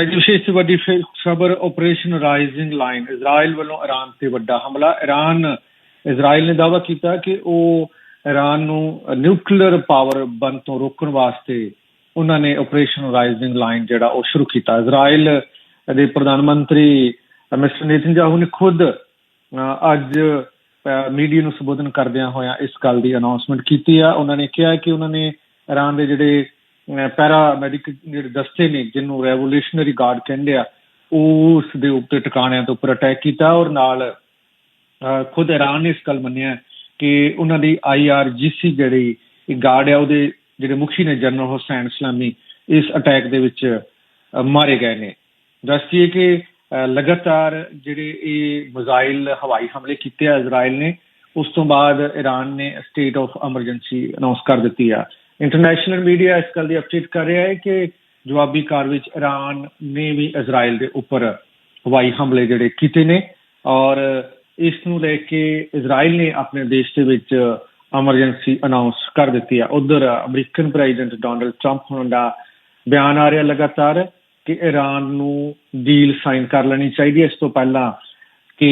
ਅੱਜ ਦੀ ਵਿਸ਼ੇਸ਼ ਵੱਡੀ ਖਬਰ ਆਪਰੇਸ਼ਨ ਰਾਈਜ਼ਿੰਗ ਲਾਈਨ ਇਜ਼ਰਾਈਲ ਵੱਲੋਂ ਇਰਾਨ ਤੇ ਵੱਡਾ ਹਮਲਾ। ਇਰਾਨ ਇਜ਼ਰਾਈਲ ਨੇ ਦਾਅਵਾ ਕੀਤਾ ਕਿ ਉਹ ਇਰਾਨ ਨੂੰ ਨਿਊਕਲੀਅਰ ਪਾਵਰ ਬੰਦ ਤੋਂ ਰੋਕਣ ਵਾਸਤੇ ਉਹਨਾਂ ਨੇ ਆਪਰੇਸ਼ਨ ਰਾਈਜ਼ਿੰਗ ਲਾਈਨ ਜਿਹੜਾ ਉਹ ਸ਼ੁਰੂ ਕੀਤਾ। ਇਜ਼ਰਾਈਲ ਦੇ ਪ੍ਰਧਾਨ ਮੰਤਰੀ ਮਿਸਟਰ ਨੇਤਨਯਾਹੂ ਨੇ ਖੁਦ ਅੱਜ ਮੀਡੀਆ ਨੂੰ ਸੰਬੋਧਨ ਕਰਦਿਆਂ ਹੋਇਆਂ ਇਸ ਗੱਲ ਦੀ ਅਨਾਉਂਸਮੈਂਟ ਕੀਤੀ ਆ। ਉਹਨਾਂ ਨੇ ਕਿਹਾ ਕਿ ਉਹਨਾਂ ਨੇ ਇਰਾਨ ਦੇ ਜਿਹੜੇ ਪੈਰਾ ਮੈਡੀਕਲ ਜਿਹੜੇ ਦਸਤੇ ਨੇ, ਜਿਹਨੂੰ ਰੈਵੋਲੂਸ਼ਨਰੀ ਗਾਰਡ ਕਹਿੰਦੇ ਆ, ਉਸ ਦੇ ਉੱਤੇ ਟਿਕਾਣਿਆਂ ਤੋਂ ਉੱਪਰ ਅਟੈਕ ਕੀਤਾ ਔਰ ਨਾਲ ਖੁਦ ਇਰਾਨ ਨੇ ਇਸ ਗੱਲ ਮੰਨਿਆ ਕਿ ਉਹਨਾਂ ਦੀ ਆਈਆਰਜੀਸੀ ਜਿਹੜੀ ਗਾਰਡ ਹੈ ਉਹਦੇ ਜਿਹੜੇ ਮੁਖੀ ਨੇ ਜਨਰਲ ਹੁਸੈਨ ਇਸਲਾਮੀ ਇਸ ਅਟੈਕ ਦੇ ਵਿੱਚ ਮਾਰੇ ਗਏ ਨੇ। ਦੱਸਦੀਏ ਕਿ ਲਗਾਤਾਰ ਜਿਹੜੇ ਇਹ ਮਿਜ਼ਾਈਲ ਹਵਾਈ ਹਮਲੇ ਕੀਤੇ ਆ ਇਜ਼ਰਾਈਲ ਨੇ, ਉਸ ਤੋਂ ਬਾਅਦ ਈਰਾਨ ਨੇ ਸਟੇਟ ਆਫ ਐਮਰਜੈਂਸੀ ਅਨਾਉਂਸ ਕਰ ਦਿੱਤੀ ਆ। ਇੰਟਰਨੈਸ਼ਨਲ ਮੀਡੀਆ ਇਸ ਗੱਲ ਦੀ ਅਪਡੇਟ ਕਰ ਰਿਹਾ ਹੈ ਕਿ ਜਵਾਬੀ ਕਾਰ ਵਿੱਚ ਇਰਾਨ ਨੇ ਵੀ ਇਜ਼ਰਾਈਲ ਦੇ ਉੱਪਰ ਹਵਾਈ ਹਮਲੇ ਜਿਹੜੇ ਕੀਤੇ ਨੇ ਔਰ ਇਸ ਨੂੰ ਲੈ ਕੇ ਇਜ਼ਰਾਈਲ ਨੇ ਆਪਣੇ ਦੇਸ਼ ਦੇ ਵਿੱਚ ਐਮਰਜੈਂਸੀ ਅਨਾਉਂਸ ਕਰ ਦਿੱਤੀ ਆ ਉਧਰ ਅਮਰੀਕਨ ਪ੍ਰੈਜ਼ੀਡੈਂਟ ਡੋਨਲਡ ਟਰੰਪ ਹੁਣ ਦਾ ਬਿਆਨ ਆ ਰਿਹਾ ਲਗਾਤਾਰ ਕਿ ਇਰਾਨ ਨੂੰ ਡੀਲ ਸਾਈਨ ਕਰ ਲੈਣੀ ਚਾਹੀਦੀ ਹੈ। ਇਸ ਤੋਂ ਪਹਿਲਾਂ ਕਿ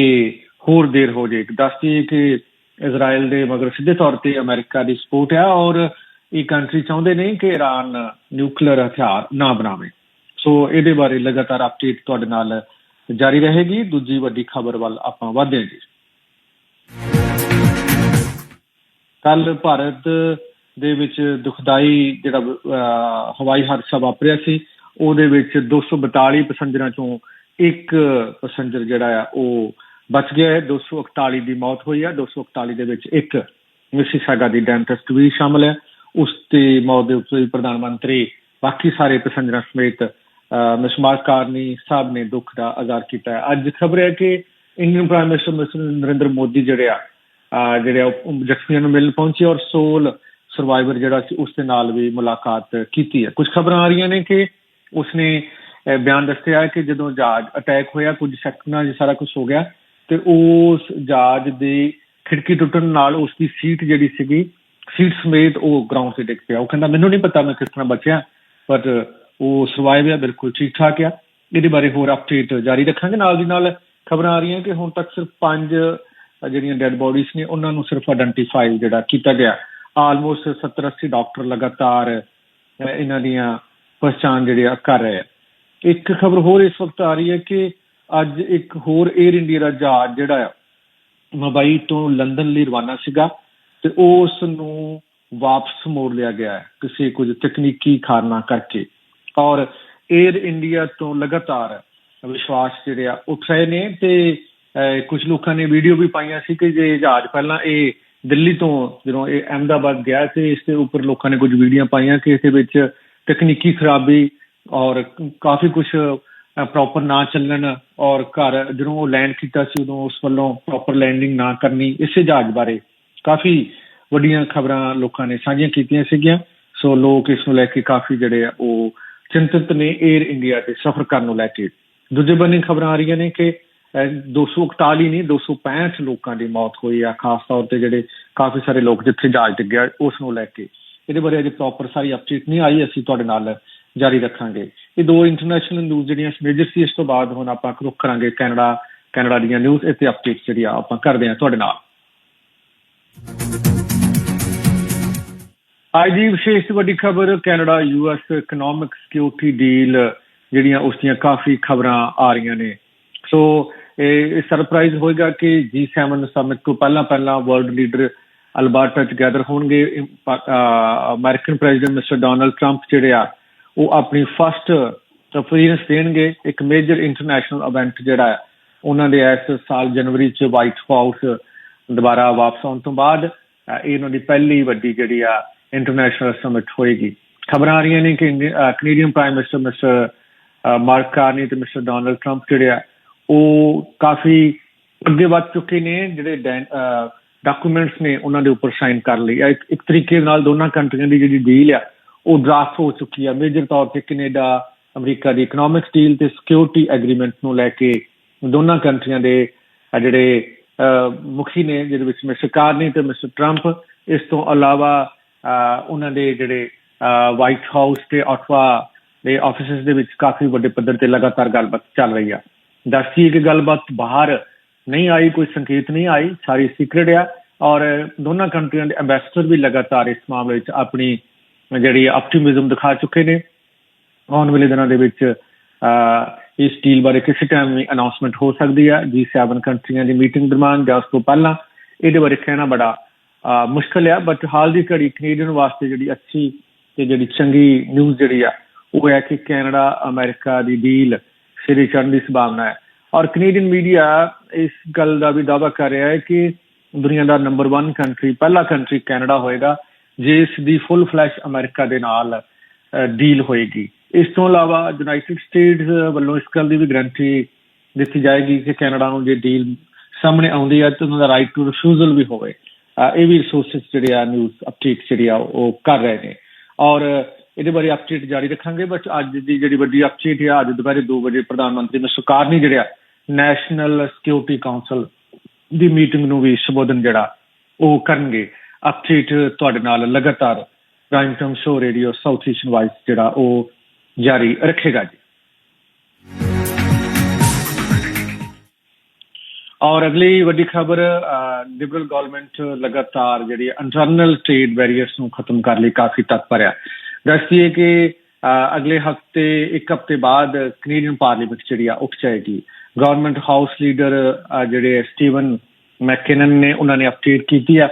ਹੋਰ ਦੇਰ ਹੋ ਜਾਏ ਦੱਸਦੀ ਕਿ ਇਜ਼ਰਾਈਲ ਦੇ ਮਗਰ ਸਿੱਧੇ ਤੌਰ ਤੇ ਅਮਰੀਕਾ ਦੀ ਸਪੋਰਟ ਹੈ ਔਰ ਇਹ ਕੰਟਰੀ ਚਾਹੁੰਦੇ ਨੇ ਕਿ ਈਰਾਨ ਨਿਊਕਲੀਅਰ ਹਥਿਆਰ ਨਾ ਬਣਾਵੇ। ਸੋ ਇਹਦੇ ਬਾਰੇ ਲਗਾਤਾਰ ਅਪਡੇਟ ਤੁਹਾਡੇ ਨਾਲ ਜਾਰੀ ਰਹੇਗੀ। ਦੂਜੀ ਵੱਡੀ ਖਬਰ ਵੱਲ ਆਪਾਂ ਵਧਦੇ ਹਾਂ ਜੀ। ਕੱਲ ਭਾਰਤ ਦੇ ਵਿੱਚ ਦੁਖਦਾਈ ਜਿਹੜਾ ਹਵਾਈ ਹਾਦਸਾ ਵਾਪਰਿਆ ਸੀ, ਉਹਦੇ ਵਿੱਚ 242 ਪੈਸੰਜਰਾਂ ਚੋਂ ਇੱਕ ਪੈਸੰਜਰ ਜਿਹੜਾ ਆ, ਉਹ ਬਚ ਗਿਆ ਹੈ। 241 ਦੀ ਮੌਤ ਹੋਈ ਹੈ 241 ਦੇ ਵਿੱਚ ਇੱਕ ਮਿਸੀਸਾਗਾ ਦੀ ਡੈਂਟਿਸਟ ਵੀ ਸ਼ਾਮਲ ਹੈ। ਉਸ ਦੀ ਮੌਤ ਦੇ ਉੱਤੇ ਵੀ ਪ੍ਰਧਾਨ ਮੰਤਰੀ, ਬਾਕੀ ਸਾਰੇ ਪੈਸੰਜਰਾਂ ਸਮੇਤ ਕਾਰਨੀ ਸਾਹਿਬ ਨੇ ਦੁੱਖ ਦਾ ਇਜ਼ਹਾਰ ਕੀਤਾ ਹੈ। ਅੱਜ ਖਬਰ ਹੈ ਕਿ Indian prime minister Narendra Modi ਜਿਹੜੇ ਆ ਜਿਹੜੇ ਜ਼ਖਮੀਆਂ ਨੂੰ ਮਿਲਣ ਪਹੁੰਚੇ ਔਰ ਸੋਲ ਸਰਵਾਈਵਰ ਜਿਹੜਾ ਸੀ ਉਸ ਦੇ ਨਾਲ ਵੀ ਮੁਲਾਕਾਤ ਕੀਤੀ ਹੈ। ਕੁਝ ਖਬਰਾਂ ਆ ਰਹੀਆਂ ਨੇ ਕਿ ਉਸਨੇ ਬਿਆਨ ਦੱਸਿਆ ਹੈ ਕਿ ਜਦੋਂ ਜਹਾਜ਼ ਅਟੈਕ ਹੋਇਆ, ਕੁਝ ਸੈਕਿੰਡਾਂ 'ਚ ਸਾਰਾ ਕੁਝ ਹੋ ਗਿਆ ਤੇ ਉਸ ਜਹਾਜ਼ ਦੀ ਖਿੜਕੀ ਟੁੱਟਣ ਨਾਲ ਉਸ ਦੀ ਸੀਟ ਜਿਹੜੀ ਸੀਗੀ ਸੀਟ ਸਮੇਤ ਉਹ ਗਰਾਊਂਡ ਤੇ ਡਿੱਗ ਪਿਆ। ਉਹ ਕਹਿੰਦਾ, ਮੈਨੂੰ ਨਹੀਂ ਪਤਾ ਮੈਂ ਕਿਸ ਤਰ੍ਹਾਂ ਬਚਿਆ ਬਟ ਉਹ ਸਰਵਾਈਵ ਹੈ ਬਿਲਕੁਲ ਠੀਕ ਠਾਕ ਆ। ਇਹਦੇ ਬਾਰੇ ਹੋਰ ਅਪਡੇਟ ਜਾਰੀ ਰੱਖਾਂਗੇ। ਨਾਲ ਦੀ ਨਾਲ ਖਬਰਾਂ ਆ ਰਹੀਆਂ ਕਿ ਹੁਣ ਤੱਕ ਸਿਰਫ ਪੰਜ ਜਿਹੜੀਆਂ ਡੈੱਡ ਬੋਡੀਜ਼ ਨੇ, ਉਹਨਾਂ ਨੂੰ ਸਿਰਫ ਆਇਡੈਂਟੀਫਾਈ ਜਿਹੜਾ ਕੀਤਾ ਗਿਆ। ਆਲਮੋਸਟ 70 80 ਡਾਕਟਰ ਲਗਾਤਾਰ ਇਹਨਾਂ ਦੀਆਂ ਪਛਾਣ ਜਿਹੜੀ ਆ ਕਰ ਰਹੇ ਆ। ਇੱਕ ਖਬਰ ਹੋਰ ਇਸ ਵਕਤ ਆ ਰਹੀ ਹੈ ਕਿ ਅੱਜ ਇੱਕ ਹੋਰ 에ਅਰ ਇੰਡੀਆ ਦਾ ਜਹਾਜ਼ ਜਿਹੜਾ ਆ, ਮੁੰਬਈ ਤੋਂ ਲੰਡਨ ਲਈ ਰਵਾਨਾ ਸੀਗਾ। ਤੇ ਉਸ ਨੂੰ ਵਾਪਸ ਮੋੜ ਲਿਆ ਗਿਆ ਹੈ ਕਿਸੇ ਕੁਝ ਤਕਨੀਕੀ ਕਾਰਨਾਂ ਕਰਕੇ। ਔਰ 에ਅਰ ਇੰਡੀਆ ਤੋਂ ਲਗਾਤਾਰ ਵਿਸ਼ਵਾਸ ਜਿਹੜੇ ਆ ਉੱਠ ਰਹੇ ਨੇ ਤੇ ਕੁਝ ਲੋਕਾਂ ਨੇ ਵੀਡੀਓ ਵੀ ਪਾਈਆਂ ਸੀ ਕਿ ਜੇ ਜਹਾਜ਼ ਪਹਿਲਾਂ ਇਹ ਦਿੱਲੀ ਤੋਂ ਜਦੋਂ ਇਹ ਅਹਿਮਦਾਬਾਦ ਗਿਆ ਤੇ ਇਸ ਦੇ ਉੱਪਰ ਲੋਕਾਂ ਨੇ ਕੁਝ ਵੀਡੀਓ ਪਾਈਆਂ ਕਿ ਇਸ ਦੇ ਵਿੱਚ ਤਕਨੀਕੀ ਖਰਾਬੀ ਔਰ ਕਾਫੀ ਕੁਝ ਪ੍ਰੋਪਰ ਨਾ ਚੱਲਣ ਔਰ ਘਰ ਜਦੋਂ ਉਹ ਲੈਂਡ ਕੀਤਾ ਸੀ ਉਦੋਂ ਉਸ ਵੱਲੋਂ ਪ੍ਰੋਪਰ ਲੈਂਡਿੰਗ ਨਾ ਕਰਨੀ ਇਸੇ ਜਹਾਜ਼ ਬਾਰੇ ਕਾਫੀ ਵੱਡੀਆਂ ਖਬਰਾਂ ਲੋਕਾਂ ਨੇ ਸਾਂਝੀਆਂ ਕੀਤੀਆਂ ਸੀਗੀਆਂ। ਸੋ ਲੋਕ ਇਸ ਨੂੰ ਲੈ ਕੇ ਕਾਫੀ ਜਿਹੜੇ ਆ, ਉਹ ਚਿੰਤਤ ਨੇ 에ਅਰ ਇੰਡੀਆ ਤੇ ਸਫ਼ਰ ਕਰਨ ਨੂੰ ਲੈ ਕੇ। ਦੂਜੇ ਬੰਨੇ ਖਬਰਾਂ ਆ ਰਹੀਆਂ ਨੇ ਕਿ 241 ਨਹੀਂ 265 ਲੋਕਾਂ ਦੀ ਮੌਤ ਹੋਈ ਆ। ਖਾਸ ਤੌਰ ਤੇ ਜਿਹੜੇ ਕਾਫੀ ਸਾਰੇ ਲੋਕ ਜਿੱਥੇ ਜਹਾਜ਼ ਡਿੱਗਿਆ, ਉਸ ਨੂੰ ਲੈ ਕੇ। ਇਹਦੇ ਬਾਰੇ ਅਜੇ ਪ੍ਰੋਪਰ ਸਾਰੀ ਅਪਡੇਟ ਨਹੀਂ ਆਈ, ਅਸੀਂ ਤੁਹਾਡੇ ਨਾਲ ਜਾਰੀ ਰੱਖਾਂਗੇ। ਇਹ ਦੋ ਇੰਟਰਨੈਸ਼ਨਲ ਨਿਊਜ਼ ਜਿਹੜੀਆਂ ਮੇਜਰ ਸੀ, ਇਸ ਤੋਂ ਬਾਅਦ ਹੁਣ ਆਪਾਂ ਰੁਕ ਕਰਾਂਗੇ ਕੈਨੇਡਾ ਕੈਨੇਡਾ ਦੀਆਂ ਨਿਊਜ਼ ਇੱਥੇ ਅਪਡੇਟ ਜਿਹੜੀ ਆ ਆਪਾਂ ਕਰਦੇ ਹਾਂ ਤੁਹਾਡੇ ਨਾਲ। ਅੱਜ ਦੀ ਵਿਸ਼ੇਸ਼ ਵੱਡੀ ਖਬਰ, Canada US economic security deal ਜਿਹੜੀਆਂ ਉਸ ਦੀਆਂ ਕਾਫੀ ਖਬਰਾਂ ਆ ਰਹੀਆਂ ਨੇ। ਸੋ ਇਹ ਸਰਪ੍ਰਾਈਜ਼ ਹੋਏਗਾ ਕਿ G7 ਸਮਿਟ ਤੋਂ ਪਹਿਲਾਂ ਪਹਿਲਾਂ ਵਰਲਡ ਲੀਡਰ ਅਲਬਰਟਾ ਚ ਗੈਦਰ ਹੋਣਗੇ American president mister Donald Trump ਜਿਹੜੇ ਆ, ਉਹ ਆਪਣੀ ਫਸਟ ਅਪੀਅਰੈਂਸ ਦੇਣਗੇ। ਇੱਕ ਮੇਜਰ ਇੰਟਰਨੈਸ਼ਨਲ ਇਵੈਂਟ ਜਿਹੜਾ ਹੈ ਉਹਨਾਂ ਦੇ ਇਸ ਸਾਲ ਜਨਵਰੀ ਚ ਵਾਈਟ ਹਾਊਸ ਦੁਬਾਰਾ ਵਾਪਸ ਆਉਣ ਤੋਂ ਬਾਅਦ ਇਹ ਉਹਨਾਂ ਦੀ ਪਹਿਲੀ ਵੱਡੀ ਜਿਹੜੀ ਆ ਇੰਟਰਨੈਸ਼ਨਲ ਸਮਿਟ ਹੋਏਗੀ। ਖਬਰਾਂ ਆ ਰਹੀਆਂ ਨੇ ਕਿ Canadian prime minister mister Mark Carney ਤੇ ਮਿਸਟਰ ਡੋਨਲਡ ਟਰੰਪ ਜਿਹੜੇ ਆ, ਉਹ ਕਾਫੀ ਅੱਗੇ ਵੱਧ ਚੁੱਕੇ ਨੇ, ਜਿਹੜੇ ਡਾਕੂਮੈਂਟਸ ਨੇ ਉਹਨਾਂ ਦੇ ਉੱਪਰ ਸਾਈਨ ਕਰ ਲਈ। ਇੱਕ ਇੱਕ ਤਰੀਕੇ ਨਾਲ ਦੋਨਾਂ ਕੰਟਰੀਆਂ ਦੀ ਜਿਹੜੀ ਡੀਲ ਆ, ਉਹ ਡਰਾਫਟ ਹੋ ਚੁੱਕੀ ਆ। ਮੇਜਰ ਤੌਰ ਤੇ ਕੈਨੇਡਾ ਅਮਰੀਕਾ ਦੀ ਇਕਨੋਮਿਕ ਡੀਲ ਤੇ ਸਿਕਿਉਰਿਟੀ ਐਗਰੀਮੈਂਟ ਨੂੰ ਲੈ ਕੇ ਦੋਨਾਂ ਕੰਟਰੀਆਂ ਦੇ ਜਿਹੜੇ ਮੁਖੀ ਨੇ, ਜਿਹਦੇ ਵਿੱਚ ਮਿਸਟਰ ਕਾਰਨੀ ਤੇ ਮਿਸਟਰ ਟਰੰਪ, ਇਸ ਤੋਂ ਇਲਾਵਾ ਉਹਨਾਂ ਦੇ ਜਿਹੜੇ ਵਾਈਟ ਹਾਊਸ ਤੇ ਆਟਵਾ ਦੇ ਆਫਿਸਿਸ ਦੇ ਵਿੱਚ ਕਾਫੀ ਵੱਡੇ ਪੱਧਰ ਤੇ ਲਗਾਤਾਰ ਗੱਲਬਾਤ ਚੱਲ ਰਹੀ ਆ। ਦੱਸੀ ਕਿ ਗੱਲਬਾਤ ਬਾਹਰ ਨਹੀਂ ਆਈ, ਕੋਈ ਸੰਕੇਤ ਨਹੀਂ ਆਈ, ਸਾਰੀ ਸੀਕ੍ਰੀਟ ਆ ਔਰ ਦੋਨਾਂ ਕੰਟਰੀਆਂ ਦੇ ਐਮਬੈਸਡਰ ਵੀ ਲਗਾਤਾਰ ਇਸ ਮਾਮਲੇ ਵਿੱਚ ਆਪਣੀ ਜਿਹੜੀ ਆਪਟੀਮਿਜ਼ਮ ਦਿਖਾ ਚੁੱਕੇ ਨੇ। ਆਉਣ ਵਾਲੇ ਦਿਨਾਂ ਦੇ ਵਿੱਚ ਇਸ ਡੀਲ ਬਾਰੇ ਕਿਸੇ ਟਾਈਮ ਵੀ ਅਨਾਉਂਸਮੈਂਟ ਹੋ ਸਕਦੀ ਹੈ। G7 ਕੰਟਰੀਆਂ ਦੀ ਮੀਟਿੰਗ ਦਰਮਾਨ ਜਾਂ ਉਸ ਤੋਂ ਪਹਿਲਾਂ ਇਹਦੇ ਬਾਰੇ ਕਹਿਣਾ ਬੜਾ ਮੁਸ਼ਕਲ ਹੈ ਬਟ ਹਾਲ ਦੀ ਘੜੀ ਕੈਨੇਡੀਅਨ ਵਾਸਤੇ ਜਿਹੜੀ ਅੱਛੀ ਤੇ ਜਿਹੜੀ ਚੰਗੀ ਨਿਊਜ਼ ਜਿਹੜੀ ਆ, ਉਹ ਹੈ ਕਿ ਕੈਨੇਡਾ ਅਮਰੀਕਾ ਦੀ ਡੀਲ ਸਿਰੇ ਚੜ੍ਹਨ ਦੀ ਸੰਭਾਵਨਾ ਹੈ। ਔਰ ਕੈਨੇਡੀਅਨ ਮੀਡੀਆ ਇਸ ਗੱਲ ਦਾ ਵੀ ਦਾਅਵਾ ਕਰ ਰਿਹਾ ਹੈ ਕਿ ਦੁਨੀਆ ਦਾ ਨੰਬਰ 1 ਕੰਟਰੀ ਪਹਿਲਾ ਕੰਟਰੀ ਕੈਨੇਡਾ ਹੋਏਗਾ ਜਿਸ ਦੀ ਫੁੱਲ ਫਲੈਸ਼ ਅਮਰੀਕਾ ਦੇ ਨਾਲ ਡੀਲ ਹੋਏਗੀ। ਇਸ ਤੋਂ ਇਲਾਵਾ ਯੂਨਾਈਟਿਡ ਸਟੇਟਸ ਵੱਲੋਂ ਇਸ ਗੱਲ ਦੀ ਵੀ ਗਰੰਟੀ ਦਿੱਤੀ ਜਾਏਗੀ ਕਿ ਕੈਨੇਡਾ ਨੂੰ ਜੇ ਡੀਲ ਸਾਹਮਣੇ ਆਉਂਦੀ ਹੈ ਤਾਂ ਉਹਨਾਂ ਦਾ ਰਾਈਟ ਟੂ ਰਿਫਿਊਜ਼ਲ ਵੀ ਹੋਵੇ। ਇਹ ਵੀ ਰਿਸੋਰਸਸ ਜਿਹੜੇ ਆ ਨਿਊਜ਼ ਅਪਡੇਟ ਜਿਹੜੀ ਆ ਉਹ ਕਰ ਰਹੇ ਨੇ। ਔਰ ਇਹਦੇ ਬਾਰੇ ਅਪਡੇਟ ਜਾਰੀ ਰੱਖਾਂਗੇ ਬਟ ਅੱਜ ਦੀ ਜਿਹੜੀ ਵੱਡੀ ਅਪਡੇਟ ਹੈ ਅੱਜ ਦੁਪਹਿਰੇ 2 ਵਜੇ ਪ੍ਰਧਾਨ ਮੰਤਰੀ ਮਿਸਟਰ ਕਾਰਨੀ ਜਿਹੜਾ ਨੈਸ਼ਨਲ ਸਿਕਿਉਰਿਟੀ ਕਾਉਂਸਲ ਦੀ ਮੀਟਿੰਗ ਨੂੰ ਵੀ ਸੰਬੋਧਨ ਜਿਹੜਾ ਉਹ ਕਰਨਗੇ। ਅਪਡੇਟ ਤੁਹਾਡੇ ਨਾਲ ਲਗਾਤਾਰ prime time show radio South Asian voice ਜਿਹੜਾ ਉਹ ਜਾਰੀ ਰੱਖੇਗਾ ਜੀ। ਔਰ ਅਗਲੀ ਵੱਡੀ ਖਬਰ ਲਿਬਰਲ ਗਵਰਨਮੈਂਟ ਲਗਾਤਾਰ ਜਿਹੜੀ ਇੰਟਰਨਲ ਟ੍ਰੇਡ ਬੈਰੀਅਰਸ ਨੂੰ ਖਤਮ ਕਰਨ ਲਈ ਕਾਫੀ ਤਤਪਰ ਹੈ ਦੱਸਦੀ ਕਿ ਅਗਲੇ ਹਫ਼ਤੇ, ਇੱਕ ਹਫ਼ਤੇ ਬਾਅਦ ਕੈਨੇਡੀਅਨ ਪਾਰਲੀਮੈਂਟ ਜਿਹੜੀ ਆ, ਉੱਠ ਜਾਏਗੀ। ਗਵਰਨਮੈਂਟ ਹਾਊਸ ਲੀਡਰ ਜਿਹੜੇ ਸਟੀਵਨ ਮੈਕਕਿਨਨ ਨੇ, ਉਹਨਾਂ ਨੇ ਅਪਡੇਟ ਕੀਤੀ ਆ।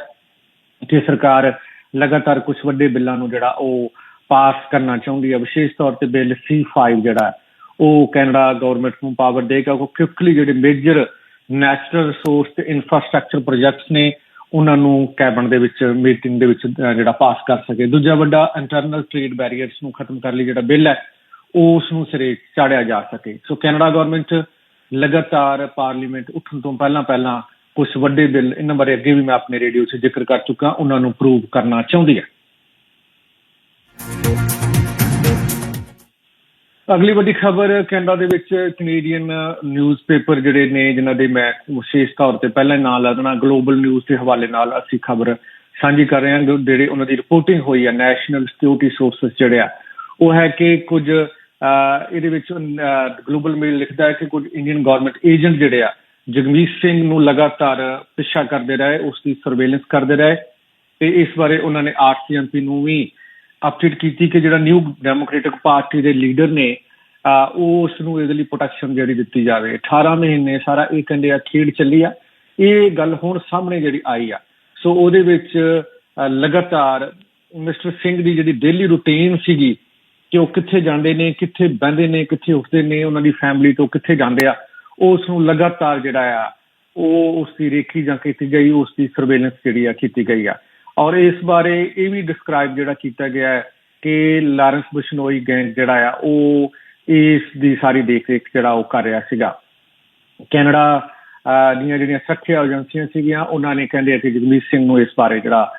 ਕਿ ਸਰਕਾਰ ਲਗਾਤਾਰ ਕੁਝ ਵੱਡੇ ਬਿੱਲਾਂ ਨੂੰ ਜਿਹੜਾ ਉਹ ਪਾਸ ਕਰਨਾ ਚਾਹੁੰਦੀ ਹੈ। ਵਿਸ਼ੇਸ਼ ਤੌਰ ਤੇ ਬਿੱਲ C5 ਜਿਹੜਾ ਉਹ ਕੈਨੇਡਾ ਗਵਰਨਮੈਂਟ ਨੂੰ ਪਾਵਰ ਦੇਗਾ ਕਿ ਕਿਉਂਕਿ ਜਿਹੜੇ ਮੇਜਰ ਨੈਚੁਰਲ ਰਿਸੋਰਸ ਤੇ ਇਨਫਰਾਸਟ੍ਰਕਚਰ ਪ੍ਰੋਜੈਕਟਸ ਨੇ, ਉਹਨਾਂ ਨੂੰ ਕੈਬਨ ਦੇ ਵਿੱਚ ਮੀਟਿੰਗ ਦੇ ਵਿੱਚ ਜਿਹੜਾ ਪਾਸ ਕਰ ਸਕੇ। ਦੂਜਾ ਵੱਡਾ ਇੰਟਰਨਲ ਟ੍ਰੇਡ ਬੈਰੀਅਰਸ ਨੂੰ ਖਤਮ ਕਰਨ ਲਈ ਜਿਹੜਾ ਬਿੱਲ ਹੈ, ਉਸ ਨੂੰ ਸਿਰੇ ਚਾੜਿਆ ਜਾ ਸਕੇ। ਸੋ ਕੈਨੇਡਾ ਗਵਰਨਮੈਂਟ ਲਗਾਤਾਰ ਪਾਰਲੀਮੈਂਟ ਉੱਠਣ ਤੋਂ ਪਹਿਲਾਂ ਪਹਿਲਾਂ ਕੁਝ ਵੱਡੇ ਬਿੱਲ, ਇਹਨਾਂ ਬਾਰੇ ਅੱਗੇ ਵੀ ਮੈਂ ਆਪਣੇ ਰੇਡੀਓ 'ਚ ਜ਼ਿਕਰ ਕਰ ਚੁੱਕਾ, ਉਹਨਾਂ ਨੂੰ ਪ੍ਰੂਵ ਕਰਨਾ ਚਾਹੁੰਦੀ ਹੈ। ਅਗਲੀ ਵੱਡੀ ਖਬਰ ਕੈਨੇਡਾ ਦੇ ਵਿੱਚ ਕੈਨੇਡੀਅਨ ਨਿਊਜ਼ਪੇਪਰ ਜਿਹੜੇ ਨੇ, ਜਿਨ੍ਹਾਂ ਦੇ ਮੈਂ ਵਿਸ਼ੇਸ਼ ਤੌਰ ਤੇ ਪਹਿਲਾਂ ਨਾਂ ਲਾ ਗਲੋਬਲ ਨਿਊਜ਼ ਦੇ ਹਵਾਲੇ ਨਾਲ ਅਸੀਂ ਖਬਰ ਸਾਂਝੀ ਕਰ ਰਹੇ ਹਾਂ ਜਿਹੜੇ ਉਹਨਾਂ ਦੀ ਰਿਪੋਰਟਿੰਗ ਹੋਈ ਹੈ ਨੈਸ਼ਨਲ ਸਿਕਿਉਰਿਟੀ ਸੋਰਸਸ ਜਿਹੜੇ ਆ, ਉਹ ਹੈ ਕਿ ਕੁਝ ਇਹਦੇ ਵਿੱਚ ਗਲੋਬਲ ਮੇਲ ਲਿਖਦਾ ਹੈ ਕਿ ਕੁਝ ਇੰਡੀਅਨ ਗਵਰਨਮੈਂਟ ਏਜੰਟ ਜਿਹੜੇ ਆ, ਜਗਮੀਤ ਸਿੰਘ ਨੂੰ ਲਗਾਤਾਰ ਪਿੱਛਾ ਕਰਦੇ ਰਹੇ, ਉਸ ਦੀ ਸਰਵੇਲੈਂਸ ਕਰਦੇ ਰਹੇ ਤੇ ਇਸ ਬਾਰੇ ਉਹਨਾਂ ਨੇ ਆਰਸੀਐਮਪੀ ਨੂੰ ਵੀ ਅਪਡੇਟ ਕੀਤੀ ਕਿ ਜਿਹੜਾ ਨਿਊ ਡੈਮੋਕ੍ਰੈਟਿਕ ਪਾਰਟੀ ਦੇ ਲੀਡਰ ਨੇ ਉਹ ਉਸ ਨੂੰ ਇਹਦੇ ਲਈ ਪ੍ਰੋਟੈਕਸ਼ਨ ਜਿਹੜੀ ਦਿੱਤੀ ਜਾਵੇ। 18 ਮਹੀਨੇ ਸਾਰਾ ਇਹ ਕਹਿੰਦੇ ਆ ਖੇਡ ਚੱਲੀ ਆ। ਇਹ ਗੱਲ ਹੁਣ ਸਾਹਮਣੇ ਜਿਹੜੀ ਆਈ ਆ। ਸੋ ਉਹਦੇ ਵਿੱਚ ਲਗਾਤਾਰ ਮਿਸਟਰ ਸਿੰਘ ਦੀ ਜਿਹੜੀ ਡੇਲੀ ਰੁਟੀਨ ਸੀਗੀ ਕਿ ਉਹ ਕਿੱਥੇ ਜਾਂਦੇ ਨੇ, ਕਿੱਥੇ ਬੈੰਦੇ ਨੇ, ਕਿੱਥੇ ਉੱਠਦੇ ਨੇ, ਉਹਨਾਂ ਦੀ ਫੈਮਿਲੀ ਤੋਂ ਕਿੱਥੇ ਜਾਂਦੇ ਆ ਉਸ ਨੂੰ ਲਗਾਤਾਰ ਜਿਹੜਾ ਆ, ਉਹ ਉਸ ਦੀ ਰੇਖੀ ਜਾਂ ਕੀਤੀ ਗਈ ਉਸ ਦੀ ਸਰਵੇਲੈਂਸ ਜਿਹੜੀ ਆ ਕੀਤੀ ਗਈ ਆ। ਔਰ ਇਸ ਬਾਰੇ ਇਹ ਵੀ ਡਿਸਕ੍ਰਾਈਬ ਜਿਹੜਾ ਕੀਤਾ ਗਿਆ ਹੈ ਕਿ ਲਾਰੈਂਸ ਬਸ਼ਨੋਈ ਗੈਂਗ ਜਿਹੜਾ ਆ, ਉਹ ਇਸ ਦੀ ਸਾਰੀ ਦੇਖਰੇਖ ਜਿਹੜਾ ਉਹ ਕਰ ਰਿਹਾ ਸੀਗਾ। ਕੈਨੇਡਾ ਦੀਆਂ ਜਿਹੜੀਆਂ ਸੁਰੱਖਿਆ ਏਜੰਸੀਆਂ ਸੀਗੀਆਂ, ਉਹਨਾਂ ਨੇ ਕਹਿੰਦੇ ਕਿ ਜਗਮੀਤ ਸਿੰਘ ਨੂੰ ਇਸ ਬਾਰੇ ਜਿਹੜਾ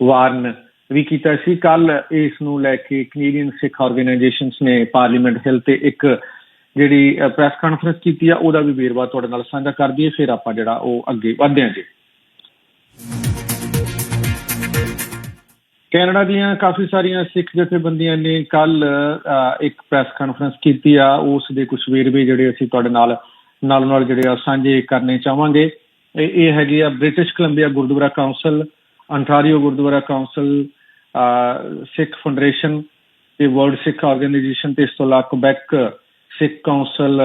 ਵਾਰਨ ਵੀ ਕੀਤਾ ਸੀ। ਕੱਲ ਇਸ ਨੂੰ ਲੈ ਕੇ ਕੈਨੇਡੀਅਨ ਸਿੱਖ ਆਰਗੇਨਾਈਜੇਸ਼ਨਸ ਨੇ ਪਾਰਲੀਮੈਂਟ ਹਿੱਲ ਤੇ ਇੱਕ ਜਿਹੜੀ ਪ੍ਰੈਸ ਕਾਨਫਰੰਸ ਕੀਤੀ ਆ, ਉਹਦਾ ਵੀ ਵੇਰਵਾ ਤੁਹਾਡੇ ਨਾਲ ਸਾਂਝਾ ਕਰ ਦਈਏ, ਫਿਰ ਆਪਾਂ ਜਿਹੜਾ ਉਹ ਅੱਗੇ ਵਧਦੇ ਹਾਂ ਜੀ। ਕੈਨੇਡਾ ਦੀਆਂ ਕਾਫੀ ਸਾਰੀਆਂ ਸਿੱਖ ਜਥੇਬੰਦੀਆਂ ਨੇ ਕੱਲ ਇੱਕ ਪ੍ਰੈਸ ਕਾਨਫਰੰਸ ਕੀਤੀ ਆ। ਉਸ ਦੇ ਕੁਝ ਵੇਰਵੇ ਜਿਹੜੇ ਅਸੀਂ ਤੁਹਾਡੇ ਨਾਲ ਨਾਲ ਨਾਲ ਜਿਹੜੇ ਆ ਸਾਂਝੇ ਕਰਨੇ ਚਾਹਾਂਗੇ। ਇਹ ਹੈਗੀ ਆ British Columbia Gurdwara council Ontario Gurdwara council Sikh foundation ਤੇ ਵਰਲਡ ਸਿੱਖ ਆਰਗੇਨਾਈਜੇਸ਼ਨ ਤੇ ਇਸ ਤੋਂ ਇਲਾਵਾ ਕੁਬੈਕ ਸਿੱਖ ਕਾਉਂਸਲ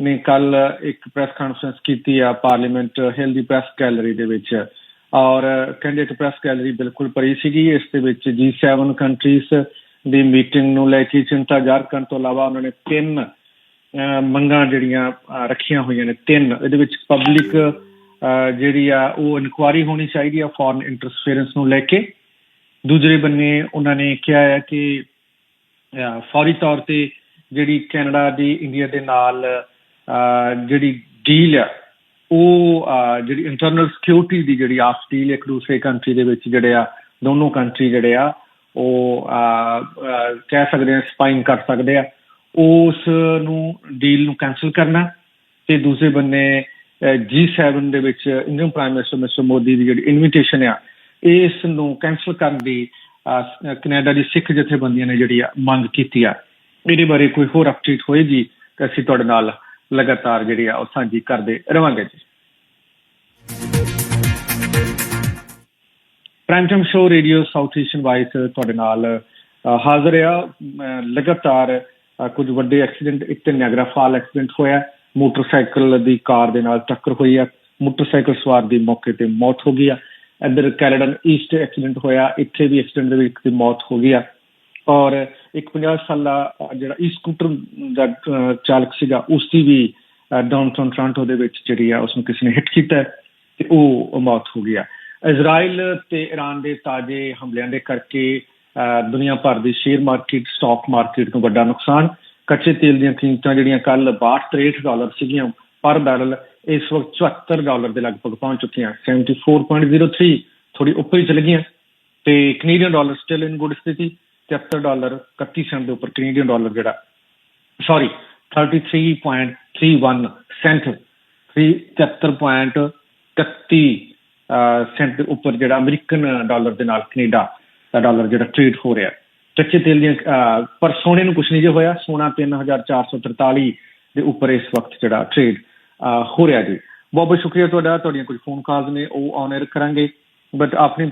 ਨੇ ਕੱਲ ਇੱਕ ਪ੍ਰੈਸ ਕਾਨਫਰੰਸ ਕੀਤੀ ਆ ਪਾਰਲੀਮੈਂਟ ਹਿਲ ਦੀ ਪ੍ਰੈਸ ਗੈਲਰੀ ਦੇ ਵਿੱਚ। ਔਰ ਕਹਿੰਦੇ ਕਿ ਪ੍ਰੈਸ ਗੈਲਰੀ ਬਿਲਕੁਲ ਭਰੀ ਸੀਗੀ, ਇਸ ਦੇ ਵਿੱਚ G7 ਕੰਟਰੀਜ਼ ਦੀ ਮੀਟਿੰਗ ਨੂੰ ਲੈ ਕੇ ਚਿੰਤਾ ਜ਼ਾਹਰ ਕਰਨ ਤੋਂ ਇਲਾਵਾ ਉਹਨਾਂ ਨੇ ਤਿੰਨ ਮੰਗਾਂ ਜਿਹੜੀਆਂ ਰੱਖੀਆਂ ਹੋਈਆਂ ਨੇ, ਤਿੰਨ। ਇਹਦੇ ਵਿੱਚ ਪਬਲਿਕ ਜਿਹੜੀ ਆ, ਉਹ ਇਨਕੁਆਰੀ ਹੋਣੀ ਚਾਹੀਦੀ ਆ ਫੋਰਨ ਇੰਟਰਫੇਰੈਂਸ ਨੂੰ ਲੈ ਕੇ। ਦੂਜੇ ਬੰਨੇ ਉਹਨਾਂ ਨੇ ਕਿਹਾ ਹੈ ਕਿ ਫੌਰੀ ਤੌਰ ਤੇ ਜਿਹੜੀ ਕੈਨੇਡਾ ਦੀ, ਇੰਡੀਆ ਦੇ ਨਾਲ ਜਿਹੜੀ ਡੀਲ ਆ ਉਹ ਜਿਹੜੀ ਇੰਟਰਨਲ ਸਿਕਿਉਰਿਟੀ ਦੀ ਜਿਹੜੀ ਆਫ ਡੀਲ ਇੱਕ ਦੂਸਰੇ ਕੰਟਰੀ ਦੇ ਵਿੱਚ ਜਿਹੜੇ ਆ, ਦੋਨੋਂ ਕੰਟਰੀ ਜਿਹੜੇ ਆ, ਉਹ ਕਹਿ ਸਕਦੇ ਆ ਸਪਾਈਨ ਕਰ ਸਕਦੇ ਆ। ਉਸ ਨੂੰ ਡੀਲ ਨੂੰ ਕੈਨਸਲ ਕਰਨਾ ਤੇ ਦੂਸਰੇ ਬੰਨੇ G7 ਦੇ ਵਿੱਚ Indian prime minister mister Modi ਦੀ ਜਿਹੜੀ ਇਨਵੀਟੇਸ਼ਨ ਆ, ਇਸ ਨੂੰ ਕੈਨਸਲ ਕਰਨ ਦੀ ਕੈਨੇਡਾ ਦੀ ਸਿੱਖ ਜਥੇਬੰਦੀਆਂ ਨੇ ਜਿਹੜੀ ਆ, ਮੰਗ ਕੀਤੀ ਆ। ਇਹਦੇ ਬਾਰੇ ਕੋਈ ਹੋਰ ਅਪਡੇਟ ਹੋਏਗੀ ਤਾਂ ਅਸੀਂ ਤੁਹਾਡੇ ਨਾਲ ਲਗਾਤਾਰ ਜਿਹੜੀ ਆ ਉਹ ਸਾਂਝੀ ਕਰਦੇ ਰਵਾਂਗੇ ਜੀ। Prime time show radio South Asian voice ਤੁਹਾਡੇ ਨਾਲ ਹਾਜ਼ਰ ਆ। ਲਗਾਤਾਰ ਅ, ਕੁਝ ਵੱਡੇ ਐਕਸੀਡੈਂਟ ਇੱਕ ਤੇ ਨਿਆਗਰਾ ਫਾਲ ਐਕਸੀਡੈਂਟ ਹੋਇਆ। ਮੋਟਰਸਾਈਕਲ ਦੀ ਕਾਰ ਦੇ ਨਾਲ ਟੱਕਰ ਹੋਈ ਆ। ਮੋਟਰਸਾਈਕਲ ਸਵਾਰ ਦੀ ਮੌਕੇ ਤੇ ਮੌਤ ਹੋ ਗਈ ਆ। ਇੱਧਰ ਕੈਲੇਡਨ ਈਸਟ ਐਕਸੀਡੈਂਟ ਹੋਇਆ। ਇੱਥੇ ਵੀ ਐਕਸੀਡੈਂਟ ਦੇ ਵਿੱਚ ਦੀ ਮੌਤ ਹੋ ਗਈ ਆ। ਔਰ ਇੱਕ 50 ਸਾਲਾ ਜਿਹੜਾ ਈ ਸਕੂਟਰ ਦਾ ਚਾਲਕ ਸੀਗਾ ਉਸ ਦੀ ਵੀ ਡਾਊਨਟਾਊਨ ਟੋਰਾਂਟੋ ਦੇ ਵਿੱਚ ਜਿਹੜੀ ਆ ਉਸ ਨੂੰ ਕਿਸੇ ਨੇ ਹਿੱਟ ਕੀਤਾ ਤੇ ਉਹ ਮੌਤ ਹੋ ਗਈ ਇਜ਼ਰਾਈਲ ਤੇ ਈਰਾਨ ਦੇ ਤਾਜ਼ੇ ਹਮਲਿਆਂ ਦੇ ਕਰਕੇ ਦੁਨੀਆ ਭਰ ਦੀ ਸ਼ੇਅਰ ਮਾਰਕੀਟ ਸਟਾਕ ਮਾਰਕੀਟ ਨੂੰ ਵੱਡਾ ਨੁਕਸਾਨ, ਕੱਚੇ ਤੇਲ ਦੀਆਂ ਕੀਮਤਾਂ ਜਿਹੜੀਆਂ ਕੱਲ 62 ਡਾਲਰ ਸੀਗੀਆਂ ਪਰ ਬੈਰਲ ਇਸ ਵਕਤ 74 ਡਾਲਰ ਦੇ ਲਗਭਗ ਪਹੁੰਚ ਚੁੱਕੀਆਂ 74.03 ਥੋੜੀ ਉੱਪਰ ਹੀ ਚਲ ਗਈਆਂ ਤੇ Canadian dollar still in good ਸਥਿਤੀ। 73 ਡਾਲਰ 31 ਸੈਂਟ ਦੇ ਉੱਪਰ ਕੈਨੇਡੀਅਨ ਡਾਲਰ ਜਿਹੜਾ ਸੌਰੀ 33.31 ਸੈਂਟ 73.31 ਸੈਂਟ ਦੇ ਉੱਪਰ ਜਿਹੜਾ ਅਮਰੀਕਨ ਡਾਲਰ ਦੇ ਨਾਲ ਕੈਨੇਡਾ ਦਾ ਡਾਲਰ ਜਿਹੜਾ ਟ੍ਰੇਡ ਹੋ ਰਿਹਾ। ਕੱਚੇ ਤੇਲ ਦੀਆਂ ਪਰ ਸੋਨੇ ਨੂੰ ਕੁਝ ਨਹੀਂ ਜੇ ਹੋਇਆ, ਸੋਨਾ 3443 ਦੇ ਉੱਪਰ ਇਸ ਵਕਤ ਜਿਹੜਾ ਟ੍ਰੇਡ ਹੋ ਰਿਹਾ ਜੀ। ਬਹੁਤ ਬਹੁਤ ਸ਼ੁਕਰੀਆ ਤੁਹਾਡਾ, ਤੁਹਾਡੀਆਂ ਕੁਝ ਫੋਨ ਕਾਲਸ ਨੇ, ਉਹ ਆਨ ਕਰਾਂਗੇ। ਬਟ ਆਪਣੀ